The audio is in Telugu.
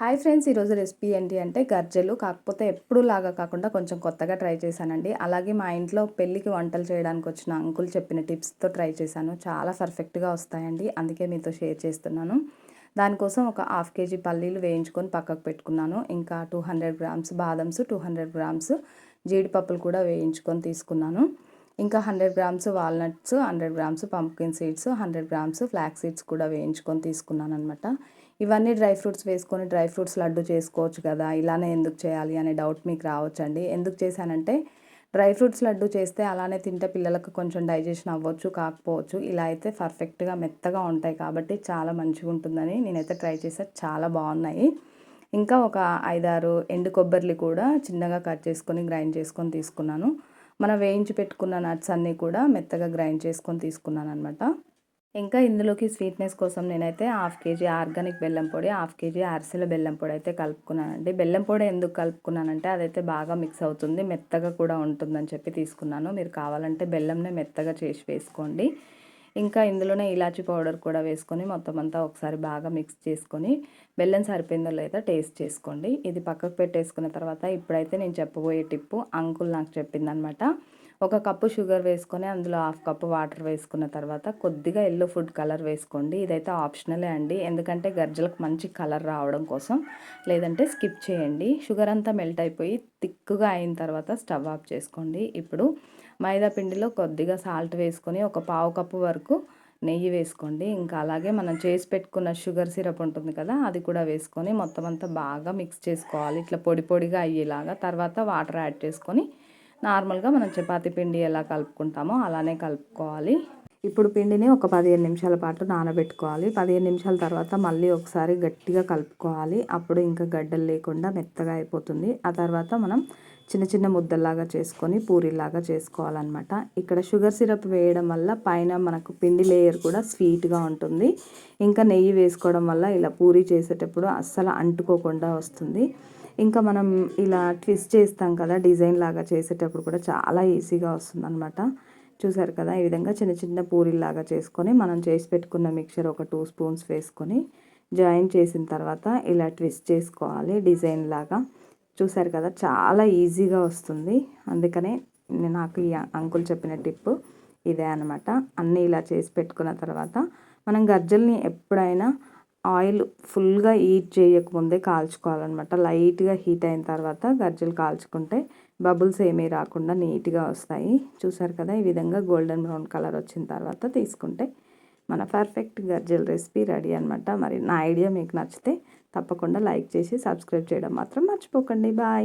హాయ్ ఫ్రెండ్స్ ఈరోజు రెసిపీ ఏంటి అంటే గర్జెలు కాకపోతే ఎప్పుడు లాగా కాకుండా కొంచెం కొత్తగా ట్రై చేశానండి. అలాగే మా ఇంట్లో పెళ్ళికి వంటలు చేయడానికి వచ్చిన అంకుల్ చెప్పిన టిప్స్తో ట్రై చేశాను. చాలా పర్ఫెక్ట్గా వస్తాయండి అందుకే మీతో షేర్ చేస్తున్నాను. దానికోసం ఒక హాఫ్ కేజీ పల్లీలు వేయించుకొని పక్కకు పెట్టుకున్నాను. ఇంకా టూ హండ్రెడ్ గ్రామ్స్ బాదమ్స్ టూ హండ్రెడ్ గ్రామ్స్ జీడిపప్పులు కూడా వేయించుకొని తీసుకున్నాను. ఇంకా hundred grams walnuts hundred grams pumpkin seeds hundred grams flax seeds కూడా వేయించుకొని తీసుకున్నాను అనమాట ఇవన్నీ డ్రై ఫ్రూట్స్ వేసుకొని డ్రై ఫ్రూట్స్ లడ్డు చేసుకోవచ్చు కదా ఇలానే ఎందుకు చేయాలి అనే డౌట్ మీకు రావచ్చండి. ఎందుకు చేశానంటే డ్రై ఫ్రూట్స్ లడ్డు చేస్తే అలానే తింటే పిల్లలకు కొంచెం డైజెషన్ అవ్వచ్చు కాకపోవచ్చు. ఇలా అయితే పర్ఫెక్ట్గా మెత్తగా ఉంటాయి కాబట్టి చాలా మంచిగా ఉంటుందని నేనైతే ట్రై చేసా చాలా బాగున్నాయి. ఇంకా ఒక ఐదారు ఎండు కొబ్బరిలు కూడా చిన్నగా కట్ చేసుకొని గ్రైండ్ చేసుకొని తీసుకున్నాను. మనం వేయించి పెట్టుకున్న నట్స్ అన్నీ కూడా మెత్తగా గ్రైండ్ చేసుకొని తీసుకున్నాను అనమాట ఇంకా ఇందులోకి స్వీట్నెస్ కోసం నేనైతే హాఫ్ కేజీ ఆర్గానిక్ బెల్లం పొడి హాఫ్ కేజీ అరిసెల బెల్లం పొడి అయితే కలుపుకున్నానండి. బెల్లం పొడి ఎందుకు కలుపుకున్నానంటే అదైతే బాగా మిక్స్ అవుతుంది మెత్తగా కూడా ఉంటుందని చెప్పి తీసుకున్నాను. మీరు కావాలంటే బెల్లంనే మెత్తగా చేసి వేసుకోండి. ఇంకా ఇందులోనే ఇలాచి పౌడర్ కూడా వేసుకొని మొత్తం అంతా ఒకసారి బాగా మిక్స్ చేసుకొని బెల్లం సరిపోయిందో లేదా టేస్ట్ చేసుకోండి. ఇది పక్కకు పెట్టేసుకున్న తర్వాత ఇప్పుడైతే నేను చెప్పబోయే టిప్పు అంకుల్ నాకు చెప్పిందనమాట. ఒక కప్పు షుగర్ వేసుకొని అందులో హాఫ్ కప్పు వాటర్ వేసుకున్న తర్వాత కొద్దిగా ఎల్లో ఫుడ్ కలర్ వేసుకోండి. ఇదైతే ఆప్షనలే అండి. ఎందుకంటే గర్జలకు మంచి కలర్ రావడం కోసం లేదంటే స్కిప్ చేయండి. షుగర్ అంతా మెల్ట్ అయిపోయి థిక్గా అయిన తర్వాత స్టవ్ ఆఫ్ చేసుకోండి. ఇప్పుడు మైదా పిండిలో కొద్దిగా సాల్ట్ వేసుకొని ఒక పావు కప్పు వరకు నెయ్యి వేసుకోండి. ఇంకా అలాగే మనం చేసి పెట్టుకున్న షుగర్ సిరప్ ఉంటుంది కదా అది కూడా వేసుకొని మొత్తం అంతా బాగా మిక్స్ చేసుకోవాలి. ఇట్లా పొడి పొడిగా అయ్యేలాగా తర్వాత వాటర్ యాడ్ చేసుకొని నార్మల్గా మనం చపాతీ పిండి ఎలా కలుపుకుంటామో అలానే కలుపుకోవాలి. ఇప్పుడు పిండిని ఒక పదిహేను నిమిషాల పాటు నానబెట్టుకోవాలి. పదిహేను నిమిషాల తర్వాత మళ్ళీ ఒకసారి గట్టిగా కలుపుకోవాలి. అప్పుడు ఇంకా గడ్డలు లేకుండా మెత్తగా అయిపోతుంది. ఆ తర్వాత మనం చిన్న చిన్న ముద్దల్లాగా చేసుకొని పూరీలాగా చేసుకోవాలన్నమాట. ఇక్కడ షుగర్ సిరప్ వేయడం వల్ల పైన మనకు పిండి లేయర్ కూడా స్వీట్గా ఉంటుంది. ఇంకా నెయ్యి వేసుకోవడం వల్ల ఇలా పూరీ చేసేటప్పుడు అస్సలు అంటుకోకుండా వస్తుంది. ఇంకా మనం ఇలా ట్విస్ట్ చేస్తాం కదా డిజైన్ లాగా చేసేటప్పుడు కూడా చాలా ఈజీగా వస్తుందన్నమాట. చూసారు కదా ఈ విధంగా చిన్న చిన్న పూరీలాగా చేసుకొని మనం చేసి పెట్టుకున్న మిక్చర్ ఒక టూ స్పూన్స్ వేసుకొని జాయిన్ చేసిన తర్వాత ఇలా ట్విస్ట్ చేసుకోవాలి డిజైన్ లాగా. చూసారు కదా చాలా ఈజీగా వస్తుంది. అందుకనే నాకు ఈ అంకుల్ చెప్పిన టిప్ ఇదే అనమాట అన్నీ ఇలా చేసి పెట్టుకున్న తర్వాత మనం గజ్జల్ని ఎప్పుడైనా ఆయిల్ ఫుల్గా హీట్ చేయకముందే కాల్చుకోవాలన్నమాట. లైట్గా హీట్ అయిన తర్వాత గజ్జలు కాల్చుకుంటే బబుల్స్ ఏమీ రాకుండా నీట్గా వస్తాయి. చూసారు కదా ఈ విధంగా గోల్డెన్ బ్రౌన్ కలర్ వచ్చిన తర్వాత తీసుకుంటే మన పర్ఫెక్ట్ గర్జల్ రెసిపీ రెడీ అనమాట మరి నా ఐడియా మీకు నచ్చితే తప్పకుండా లైక్ చేసి సబ్స్క్రైబ్ చేయడం మాత్రం మర్చిపోకండి. బాయ్.